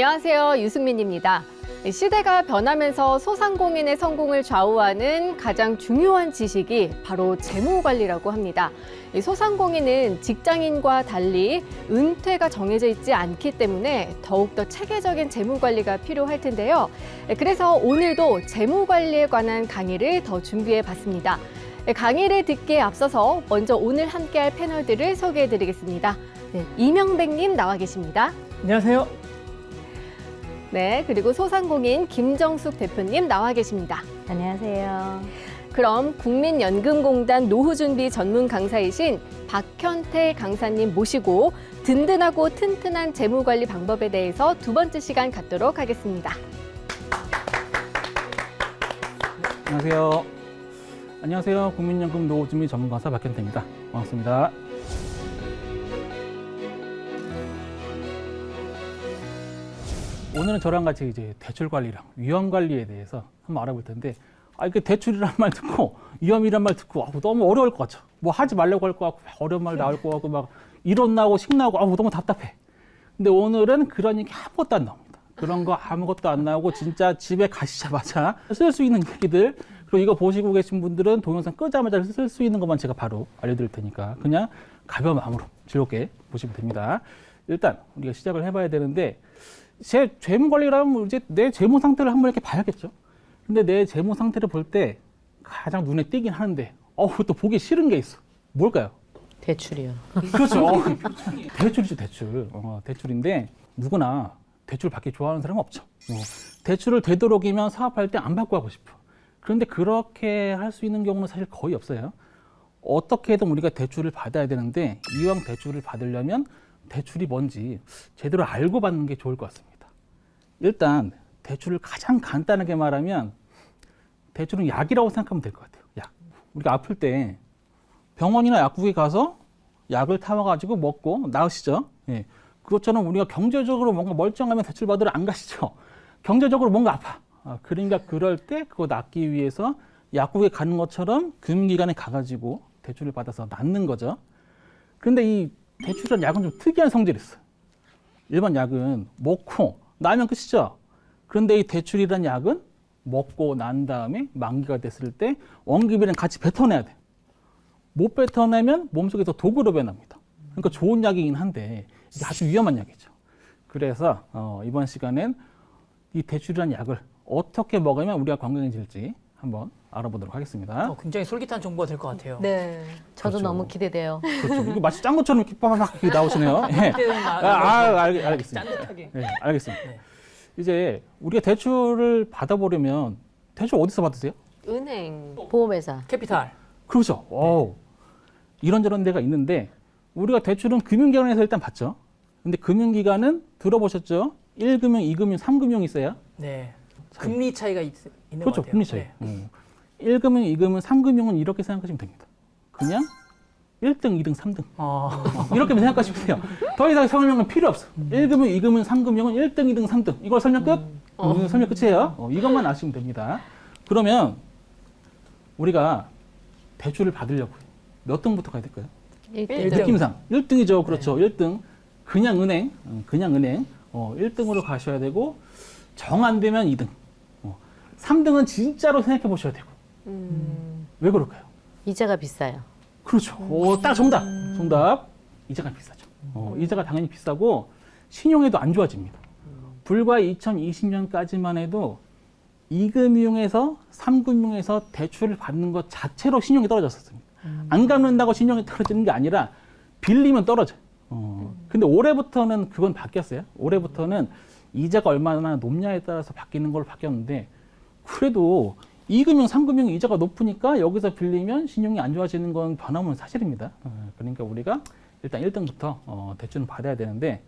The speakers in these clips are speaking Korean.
안녕하세요. 유승민입니다. 시대가 변하면서 소상공인의 성공을 좌우하는 가장 중요한 지식이 바로 재무 관리라고 합니다. 이 소상공인은 직장인과 달리 은퇴가 정해져 있지 않기 때문에 더욱더 체계적인 재무 관리가 필요할 텐데요. 그래서 오늘도 재무 관리에 관한 강의를 더 준비해 봤습니다. 강의를 듣기에 앞서서 먼저 오늘 함께할 패널들을 소개해 드리겠습니다. 네, 이명백님 나와 계십니다. 안녕하세요. 네, 그리고 소상공인 김정숙 대표님 나와 계십니다. 안녕하세요. 그럼 국민연금공단 노후준비 전문 강사이신 박현태 강사님 모시고 든든하고 튼튼한 재무관리 방법에 대해서 두 번째 시간 갖도록 하겠습니다. 안녕하세요. 안녕하세요. 국민연금 노후준비 전문가사 박현태입니다. 반갑습니다. 오늘은 저랑 같이 이제 대출 관리랑 위험 관리에 대해서 한번 알아볼 텐데, 아, 이게 대출이란 말 듣고 위험이란 말 듣고 아, 너무 어려울 것 같죠. 뭐 하지 말라고 할 것 같고 어려운 말 나올 것 같고 막 이론 나고 식 나고 아, 너무 답답해. 근데 오늘은 그런 얘기 아무것도 안 나옵니다. 그런 거 아무것도 안 나오고 진짜 집에 가시자마자 쓸 수 있는 얘기들 그리고 이거 보시고 계신 분들은 동영상 끄자마자 쓸 수 있는 것만 제가 바로 알려드릴 테니까 그냥 가벼운 마음으로 즐겁게 보시면 됩니다. 일단 우리가 시작을 해봐야 되는데 제 재무 관리라면 이제 내 재무 상태를 한번 이렇게 봐야겠죠. 근데 내 재무 상태를 볼 때 가장 눈에 띄긴 하는데 어우 또 보기 싫은 게 있어. 뭘까요? 대출이요. 그렇죠. 어, 대출이죠, 대출. 어, 대출인데 누구나 대출 받기 좋아하는 사람은 없죠. 어, 대출을 되도록이면 사업할 때 안 받고 하고 싶어. 그런데 그렇게 할 수 있는 경우는 사실 거의 없어요. 어떻게든 우리가 대출을 받아야 되는데 이왕 대출을 받으려면 대출이 뭔지 제대로 알고 받는 게 좋을 것 같습니다. 일단 대출을 가장 간단하게 말하면 대출은 약이라고 생각하면 될 것 같아요. 약. 우리가 아플 때 병원이나 약국에 가서 약을 타와가지고 먹고 나으시죠. 예. 그것처럼 우리가 경제적으로 뭔가 멀쩡하면 대출 받으러 안 가시죠. 경제적으로 뭔가 아파. 아, 그러니까 그럴 때 그거 낫기 위해서 약국에 가는 것처럼 금융기관에 가가지고 대출을 받아서 낫는 거죠. 그런데 이 대출이라는 약은 좀 특이한 성질이 있어요. 일반 약은 먹고 나면 끝이죠. 그런데 이 대출이라는 약은 먹고 난 다음에 만기가 됐을 때 원기비랑 같이 뱉어내야 돼. 못 뱉어내면 몸속에서 독으로 변합니다. 그러니까 좋은 약이긴 한데 이게 아주 위험한 약이죠. 그래서 어, 이번 시간엔 이 대출이라는 약을 어떻게 먹으면 우리가 건강해질지 한번 알아보도록 하겠습니다. 어, 굉장히 솔깃한 정보가 될 것 같아요. 네. 저도 그렇죠. 너무 기대돼요. 그렇죠. 이거 마치 짠 것처럼 이렇게 이렇게 나오시네요. 예. 아, 아, 알, 알겠습니다. 짠듯하게. 네, 알겠습니다. 네. 이제 우리가 대출을 받아보려면 대출 어디서 받으세요? 은행. 보험회사. 캐피탈. 그렇죠. 오, 이런저런 데가 있는데 우리가 대출은 금융기관에서 일단 받죠. 근데 금융기관은 들어보셨죠? 1금융, 2금융, 3금융 있어요. 네. 금리 차이가 있, 있는 그렇죠. 것 같아요. 금리 차이. 네. 음. 1금융, 2금융, 3금융은 이렇게 생각하시면 됩니다. 그냥 1등, 2등, 3등. 어, 이렇게만 생각하시면 돼요. 더 이상 설명은 필요 없어. 1금융, 2금융, 3금융은 1등, 2등, 3등. 이걸 설명 끝? 음, 설명 끝이에요. 어, 이것만 아시면 됩니다. 그러면 우리가 대출을 받으려고 몇 등부터 가야 될까요? 일 1등. 등. 느낌상 1등이죠. 그렇죠. 1등. 그냥 은행, 어, 그냥 은행. 어, 1등으로 가셔야 되고 정 안 되면 2등. 어, 3등은 진짜로 생각해 보셔야 되고. 음. 왜 그럴까요? 이자가 비싸요. 그렇죠. 오, 딱 정답. 정답. 이자가 비싸죠. 어, 이자가 당연히 비싸고 신용에도 안 좋아집니다. 불과 2020년까지만 해도 2금융에서 3금융에서 대출을 받는 것 자체로 신용이 떨어졌었습니다. 안 갚는다고 신용이 떨어지는 게 아니라 빌리면 떨어져요. 어, 근데 올해부터는 그건 바뀌었어요. 올해부터는 이자가 얼마나 높냐에 따라서 바뀌는 걸로 바뀌었는데 그래도 2금융, 3금융 이자가 높으니까 여기서 빌리면 신용이 안 좋아지는 건 변함은 사실입니다. 어, 그러니까 우리가 일단 1등부터 어, 대출을 받아야 되는데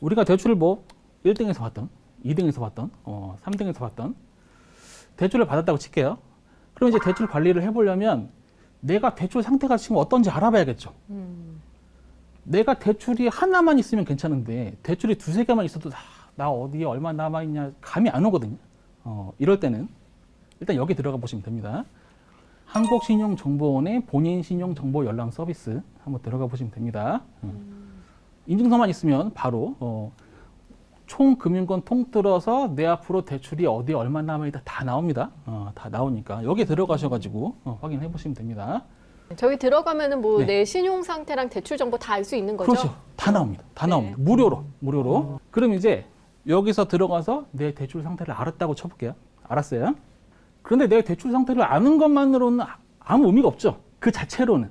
우리가 대출을 뭐 1등에서 받던, 2등에서 받던, 어, 3등에서 받던 대출을 받았다고 칠게요. 그럼 이제 대출 관리를 해보려면 내가 대출 상태가 지금 어떤지 알아봐야겠죠. 내가 대출이 하나만 있으면 괜찮은데 대출이 두세 개만 있어도 다, 나 어디에 얼마 남아있냐 감이 안 오거든요. 어, 이럴 때는 일단 여기 들어가 보시면 됩니다. 한국신용정보원의 본인 신용정보 연락 서비스 한번 들어가 보시면 됩니다. 음. 인증서만 있으면 바로 어, 총 금융권 통틀어서 내 앞으로 대출이 어디에 얼마 남아있다 다 나옵니다. 어, 다 나오니까 여기 들어가셔가지고 어, 확인해 보시면 됩니다. 저희 들어가면은 뭐 네. 내 신용 상태랑 대출 정보 다 알 수 있는 거죠? 그렇죠. 다 나옵니다. 다 네. 나옵니다. 무료로 무료로. 그럼 이제 여기서 들어가서 내 대출 상태를 알았다고 쳐볼게요. 알았어요? 그런데 내 대출 상태를 아는 것만으로는 아- 아무 의미가 없죠. 그 자체로는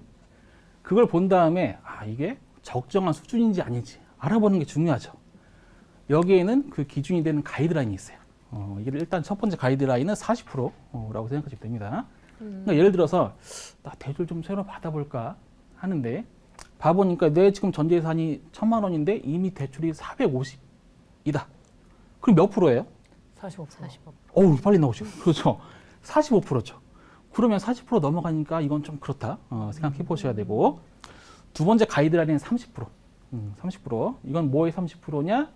그걸 본 다음에 아 이게 적정한 수준인지 아닌지 알아보는 게 중요하죠. 여기에는 그 기준이 되는 가이드라인이 있어요. 어, 이게 일단 첫 번째 가이드라인은 40%라고 생각하시면 됩니다. 그러니까 예를 들어서 나 대출 좀 새로 받아볼까 하는데 봐보니까 내 지금 전재산이 천만 원인데 이미 대출이 450이다. 그럼 몇 프로예요? 45%. 45. 어우 빨리 나오죠. 그렇죠. 45%죠. 그러면 40% 넘어가니까 이건 좀 그렇다 어, 생각해 보셔야 되고 두 번째 가이드라인은 30%. 음, 30%. 이건 뭐의 30%냐?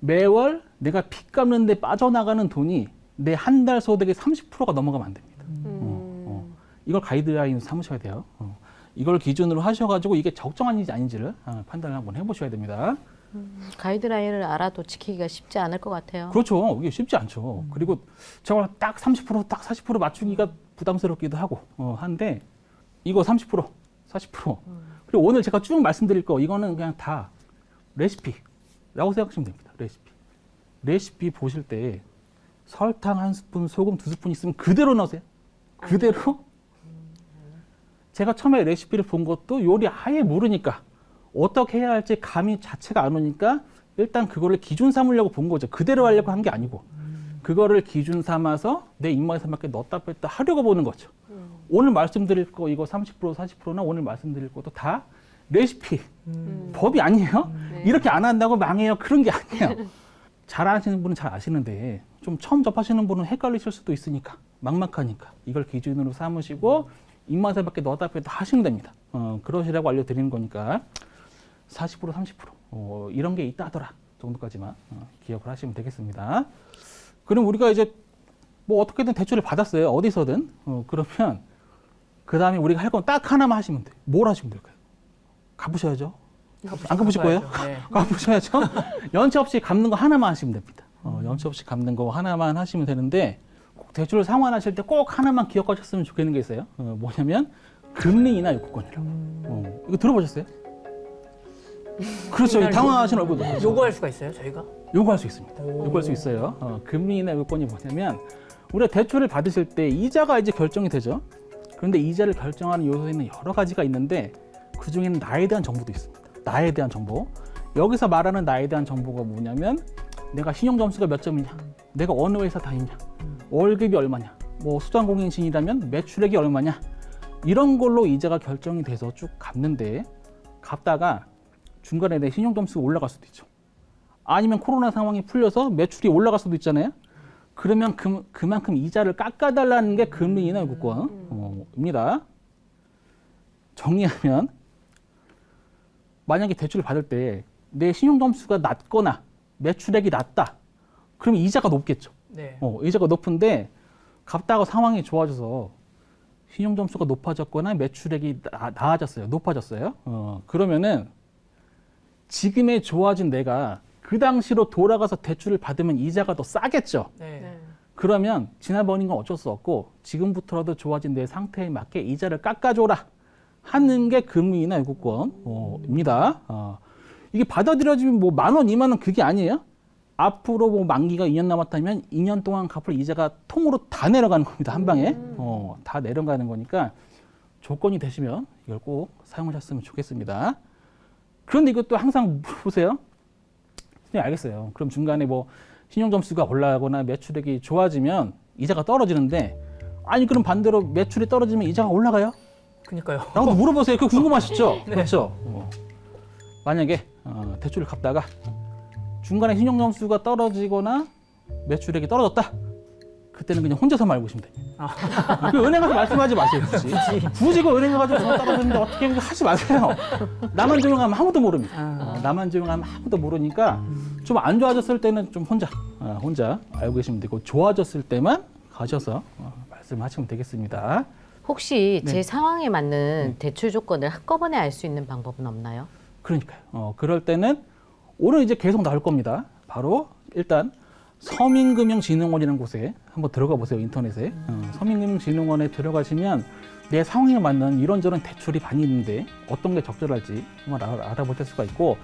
매월 내가 빚 갚는데 빠져나가는 돈이 내 한 달 소득의 30%가 넘어가면 안 됩니다. 음. 어, 어. 이걸 가이드라인 삼으셔야 돼요. 어. 이걸 기준으로 하셔가지고 이게 적정한지 아닌지를 아, 판단을 한번 해보셔야 됩니다. 가이드라인을 알아도 지키기가 쉽지 않을 것 같아요. 그렇죠. 이게 쉽지 않죠. 그리고 저걸 딱 30%, 딱 40% 맞추기가 부담스럽기도 하고 어, 한데 이거 30%, 40%. 그리고 오늘 제가 쭉 말씀드릴 거 이거는 그냥 다 레시피라고 생각하시면 됩니다. 레시피. 레시피 보실 때 설탕 한 스푼, 소금 두 스푼 있으면 그대로 넣으세요. 그대로. 제가 처음에 레시피를 본 것도 요리 아예 모르니까 어떻게 해야 할지 감이 자체가 안 오니까 일단 그거를 기준 삼으려고 본 거죠. 그대로 하려고 한 게 아니고 그거를 기준 삼아서 내 입맛에 맞게 넣었다 뺐다 하려고 보는 거죠. 오늘 말씀드릴 거 이거 30% 40%나 오늘 말씀드릴 것도 다 레시피 법이 아니에요. 네. 이렇게 안 한다고 망해요. 그런 게 아니에요. 잘 아시는 분은 잘 아시는데 좀 처음 접하시는 분은 헷갈리실 수도 있으니까 막막하니까 이걸 기준으로 삼으시고 입맛에 맞게 넣었다 뺐다 하시면 됩니다. 어, 그러시라고 알려드리는 거니까 40% 30% 어, 이런 게 있다 하더라 정도까지만 어, 기억을 하시면 되겠습니다. 그럼 우리가 이제 뭐 어떻게든 대출을 받았어요 어디서든 어, 그러면 그 다음에 우리가 할 건 딱 하나만 하시면 돼요. 뭘 하시면 될까요? 갚으셔야죠. 안 갚으실 거예요? 네. 갚으셔야죠. 연체 없이 갚는 거 하나만 하시면 됩니다. 어, 연체 없이 갚는 거 하나만 하시면 되는데 꼭 대출을 상환하실 때 꼭 하나만 기억하셨으면 좋겠는 게 있어요. 어, 뭐냐면 금리나 요구권이라고. 어, 이거 들어보셨어요? 그렇죠. 당황하신 얼굴도 그렇죠. 요구할 수가 있어요, 저희가? 요구할 수 있습니다. 오. 요구할 수 있어요. 어, 금리나 요건이 뭐냐면 우리가 대출을 받으실 때 이자가 이제 결정이 되죠. 그런데 이자를 결정하는 요소에는 여러 가지가 있는데 그 중에는 나에 대한 정보도 있습니다. 나에 대한 정보. 여기서 말하는 나에 대한 정보가 뭐냐면 내가 신용 점수가 몇 점이냐, 내가 어느 회사 다니냐, 월급이 얼마냐, 뭐 수장공인신이라면 매출액이 얼마냐 이런 걸로 이자가 결정이 돼서 쭉 갚는데 갚다가 중간에 내 신용 점수가 올라갈 수도 있죠. 아니면 코로나 상황이 풀려서 매출이 올라갈 수도 있잖아요. 그러면 그, 그만큼 이자를 깎아달라는 게 금리나 요구권입니다. 정리하면 만약에 대출을 받을 때 내 신용 점수가 낮거나 매출액이 낮다. 그러면 이자가 높겠죠. 네. 어, 이자가 높은데 갚다가 상황이 좋아져서 신용 점수가 높아졌거나 매출액이 나, 나아졌어요. 높아졌어요. 어, 그러면은 지금의 좋아진 내가 그 당시로 돌아가서 대출을 받으면 이자가 더 싸겠죠. 네. 네. 그러면 지난번인 건 어쩔 수 없고 지금부터라도 좋아진 내 상태에 맞게 이자를 깎아줘라 하는 게 금리나 요구권입니다. 어, 이게 받아들여지면 뭐 만 원, 이만 원 그게 아니에요. 앞으로 뭐 만기가 2년 남았다면 2년 동안 갚을 이자가 통으로 다 내려가는 겁니다. 한 방에. 어, 다 내려가는 거니까 조건이 되시면 이걸 꼭 사용하셨으면 좋겠습니다. 그런데 이것도 항상 물어보세요. 네, 알겠어요. 그럼 중간에 뭐 신용 점수가 올라가거나 매출액이 좋아지면 이자가 떨어지는데 아니 그럼 반대로 매출이 떨어지면 이자가 올라가요? 그니까요. 라고 물어보세요. 그거 궁금하시죠? 그렇죠. 어. 만약에 어, 대출을 갚다가 중간에 신용 점수가 떨어지거나 매출액이 떨어졌다. 그때는 그냥 혼자서 말고 계시면 됩니다. 그 은행 가서 말씀하지 마세요. 굳이. 굳이 그 은행 가가지고 저 떨어졌는데 어떻게 해? 하지 마세요. 나만 조용하면 아무도 모릅니다. 어, 나만 조용하면 아무도 모르니까 좀 안 좋아졌을 때는 좀 혼자 어, 혼자 알고 계시면 되고 좋아졌을 때만 가셔서 어, 말씀하시면 되겠습니다. 혹시 네. 제 상황에 맞는 대출 조건을 한꺼번에 알 수 있는 방법은 없나요? 그러니까요. 어, 그럴 때는 오늘 이제 계속 나올 겁니다. 바로 일단 서민금융진흥원이라는 곳에 한번 들어가 보세요 인터넷에. 어, 서민금융진흥원에 들어가시면 내 상황에 맞는 이런저런 대출이 많이 있는데 어떤 게 적절할지 한번 알아- 알아보실 수가 있고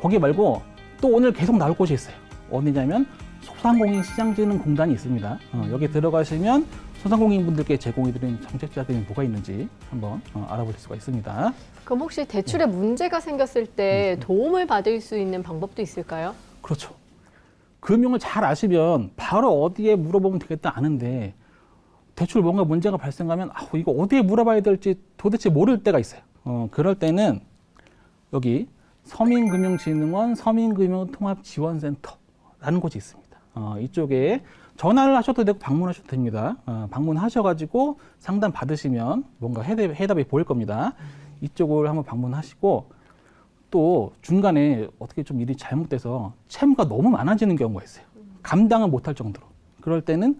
거기 말고 또 오늘 계속 나올 곳이 있어요. 어디냐면 소상공인시장진흥공단이 있습니다. 어, 여기 들어가시면 소상공인분들께 제공해드린 정책자들이 뭐가 있는지 한번 어, 알아보실 수가 있습니다. 그럼 혹시 대출에 문제가 생겼을 때 도움을 받을 수 있는 방법도 있을까요? 그렇죠. 금융을 잘 아시면 바로 어디에 물어보면 되겠다 아는데 대출 뭔가 문제가 발생하면 아 이거 어디에 물어봐야 될지 도대체 모를 때가 있어요. 어, 그럴 때는 여기 서민금융진흥원 서민금융통합지원센터라는 곳이 있습니다. 어, 이쪽에 전화를 하셔도 되고 방문하셔도 됩니다. 어, 방문하셔가지고 상담 받으시면 뭔가 해답, 해답이 보일 겁니다. 이쪽을 한번 방문하시고 또 중간에 어떻게 좀 일이 잘못돼서 채무가 너무 많아지는 경우가 있어요. 감당을 못할 정도로. 그럴 때는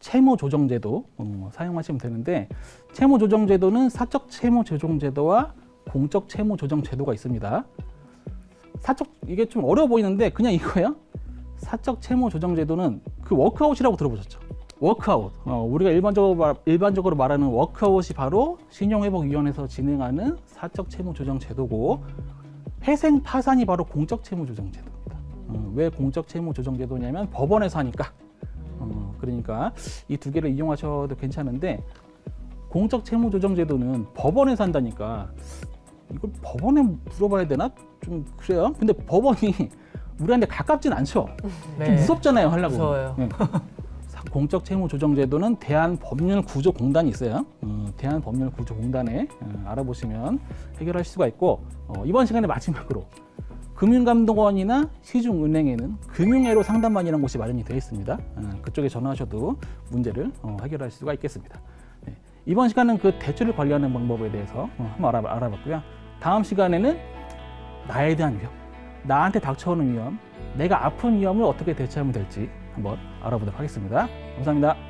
채무 조정제도 어, 사용하시면 되는데 채무 조정제도는 사적 채무 조정제도와 공적 채무 조정제도가 있습니다. 사적 이게 좀 어려워 보이는데 그냥 이거예요. 사적 채무 조정제도는 그 워크아웃이라고 들어보셨죠? 워크아웃. 어, 우리가 일반적으로, 말, 일반적으로 말하는 워크아웃이 바로 신용회복위원회에서 진행하는 사적 채무 조정 제도고 회생 파산이 바로 공적 채무 조정 제도입니다. 어, 왜 공적 채무 조정 제도냐면 법원에서 하니까. 어, 그러니까 이 두 개를 이용하셔도 괜찮은데 공적 채무 조정 제도는 법원에서 한다니까 이걸 법원에 물어봐야 되나? 좀 그래요. 근데 법원이 우리한테 가깝진 않죠. 좀 무섭잖아요, 하려고. 네. 무서워요. 네. 사- 공적 채무 조정 제도는 대한법률구조공단이 있어요. 어, 대한법률구조공단에 어, 알아보시면 해결할 수가 있고 어, 이번 시간에 마지막으로 금융감독원이나 시중은행에는 금융회로 상담반이라는 곳이 마련이 되어 있습니다. 어, 그쪽에 전화하셔도 문제를 어, 해결할 수가 있겠습니다. 네. 이번 시간은 그 대출을 관리하는 방법에 대해서 어, 한번 알아, 알아봤고요. 다음 시간에는 나에 대한 위험, 나한테 닥쳐오는 위험, 내가 아픈 위험을 어떻게 대처하면 될지 한번 알아보도록 하겠습니다. 감사합니다.